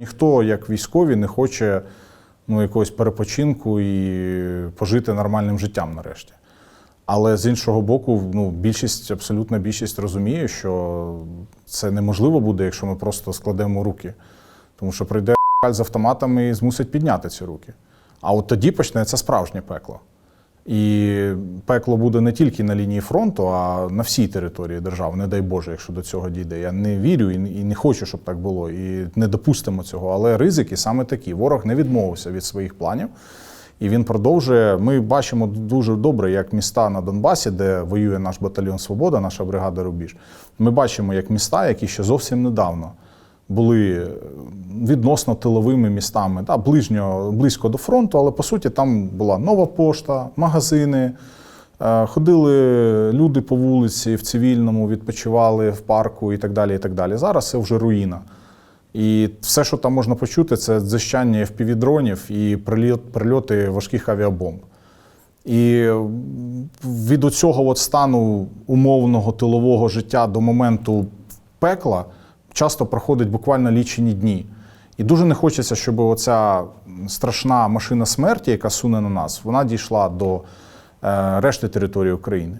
Ніхто, як військові, не хоче ну, якогось перепочинку і пожити нормальним життям нарешті. Але з іншого боку, ну, більшість, абсолютна більшість розуміє, що це неможливо буде, якщо ми просто складемо руки. Тому що прийде з автоматами і змусить підняти ці руки. А от тоді почнеться справжнє пекло. І пекло буде не тільки на лінії фронту, а на всій території держави, не дай Боже, якщо до цього дійде. Я не вірю і не хочу, щоб так було, і не допустимо цього. Але ризики саме такі. Ворог не відмовився від своїх планів. І він продовжує. Ми бачимо дуже добре, як міста на Донбасі, де воює наш батальйон Свобода, наша бригада Рубіж. Ми бачимо, як міста, які ще зовсім недавно були відносно тиловими містами, да, ближньо, близько до фронту, але по суті там була нова пошта, магазини. е, Ходили люди по вулиці в цивільному, відпочивали в парку і так далі. і так далі. Зараз це вже руїна. І все, що там можна почути, це дзищання FPV-дронів і прильоти важких авіабомб. І від оцього от стану умовного тилового життя до моменту пекла часто проходить буквально лічені дні. І дуже не хочеться, щоб оця страшна машина смерті, яка суне на нас, вона дійшла до е, решти території України.